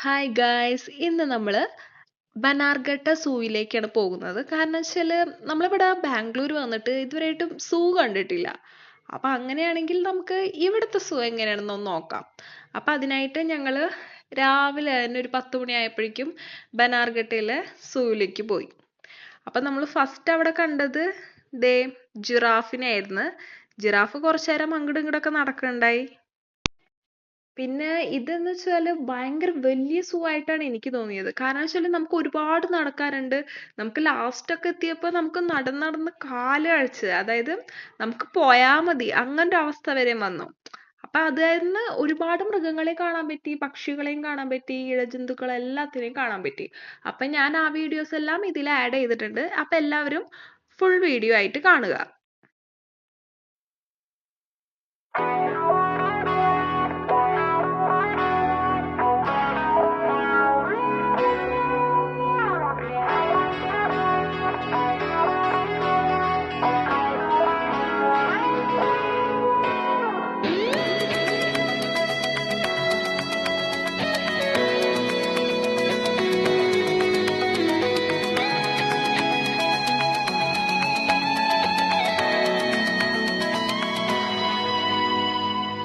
Hi guys ഇന്ന് നമ്മൾ ബനാർഘട്ട സൂവിലേക്കാണ് പോകുന്നത്. കാരണം വെച്ചാൽ നമ്മളിവിടെ ബാംഗ്ലൂർ വന്നിട്ട് ഇതുവരെയായിട്ടും സൂ കണ്ടിട്ടില്ല. അപ്പം അങ്ങനെയാണെങ്കിൽ നമുക്ക് ഇവിടുത്തെ സൂ എങ്ങനെയാണെന്നൊന്ന് നോക്കാം. അപ്പം അതിനായിട്ട് ഞങ്ങൾ രാവിലെ തന്നെ ഒരു പത്ത് മണിയായപ്പോഴേക്കും ബനാർഘട്ടയിലെ സൂവിലേക്ക് പോയി. അപ്പം നമ്മൾ ഫസ്റ്റ് അവിടെ കണ്ടത് ദേ ജിറാഫിനെ ആയിരുന്നു ജിറാഫ് കുറച്ചു നേരം അങ്ങോട്ടും ഇങ്ങോട്ടൊക്കെ നടക്കുന്നുണ്ടായി പിന്നെ ഇതെന്ന് വെച്ചാൽ ഭയങ്കര വലിയ സൂ ആയിട്ടാണ് എനിക്ക് തോന്നിയത്. കാരണം വെച്ചാൽ നമുക്ക് ഒരുപാട് നടക്കാനുണ്ട്. നമുക്ക് ലാസ്റ്റ് ഒക്കെ എത്തിയപ്പോ നമുക്ക് നടന്ന് നടന്ന് കാൽ അതായത് നമുക്ക് പോയാ മതി. അങ്ങനൊരു അവസ്ഥ വരെ വന്നു. അപ്പൊ അത് കാരണം ഒരുപാട് മൃഗങ്ങളെ കാണാൻ പറ്റി. പക്ഷികളെയും കാണാൻ പറ്റി. ഇഴജന്തുക്കളെ എല്ലാത്തിനെയും കാണാൻ പറ്റി. അപ്പൊ ഞാൻ ആ വീഡിയോസ് എല്ലാം ഇതിൽ ആഡ് ചെയ്തിട്ടുണ്ട്. അപ്പൊ എല്ലാവരും ഫുൾ വീഡിയോ ആയിട്ട് കാണുക.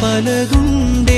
പലതുണ്ടേ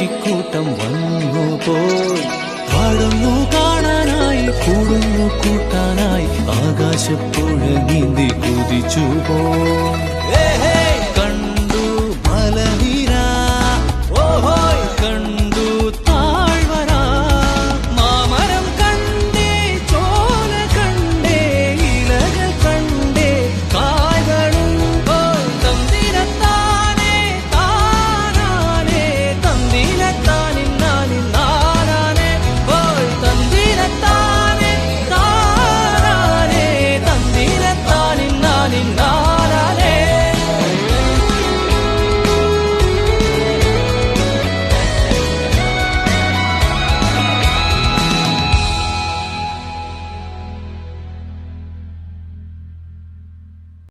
പക്ഷിക്കൂട്ടം വന്നു പോയി പാടുന്നു കാണാനായി കൂടുന്നു കൂട്ടാനായി ആകാശപ്പുഴ നീന്തി കുതിച്ചു പോയി